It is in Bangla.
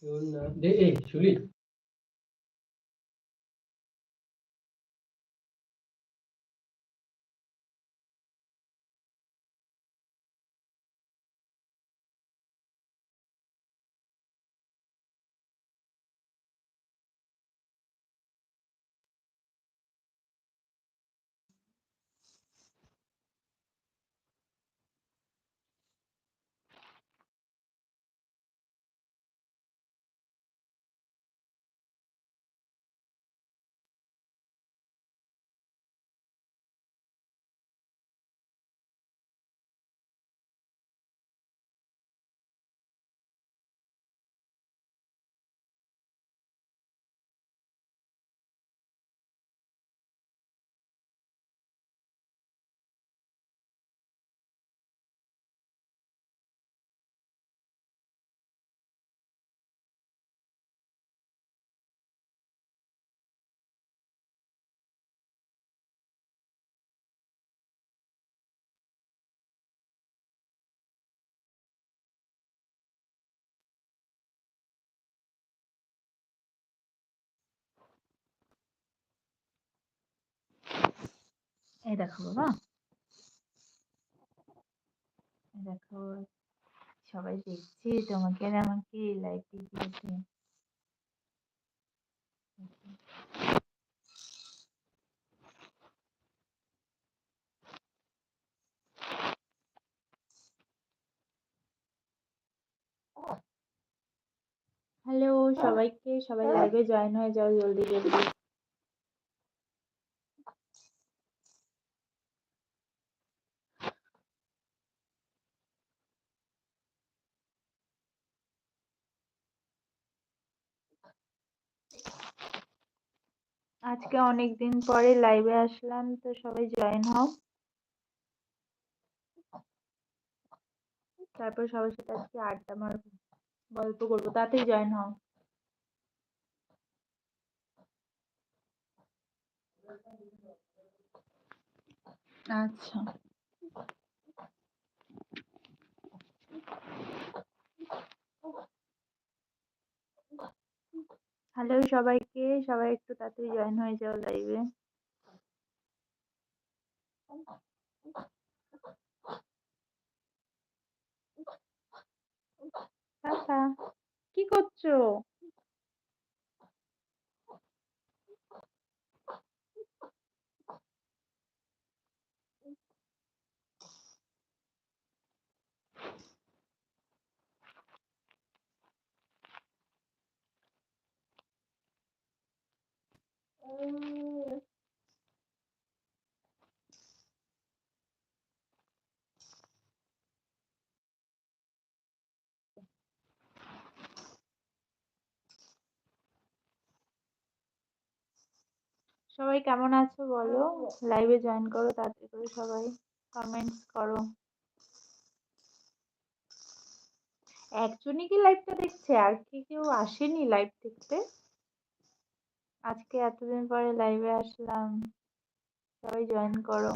Şöyle. Değil, şöyle. এই দেখো বাবা। দেখো, সবাই দেখছে তোমাকে আর আমাকে লাইভ দিয়েছে। হ্যালো সবাইকে, সবাই লাইভে জয়েন হয়ে যাও, জলদি জলদি। আজকে অনেক দিন পরে লাইভে আসলাম, তো সবাই জয়েন হও। তারপর সবার সাথে আজকে আড্ডা মারবো, গল্প করব, তাতেই জয়েন হও। আচ্ছা। হ্যালো সবাইকে সবাই একটু তাড়াতাড়ি জয়েন হয়ে যাও লাইভে টাটা কি করছ? সবাই কেমন আছো বলো? লাইভে জয়েন করো, তাড়াতাড়ি করে সবাই কমেন্টস করো। একজনই কি লাইভটা দেখছে? আর কি কেউ আসেনি লাইভ দেখতে? আজকে এতদিন পরে লাইভে আসলাম। সবাই জয়েন করো।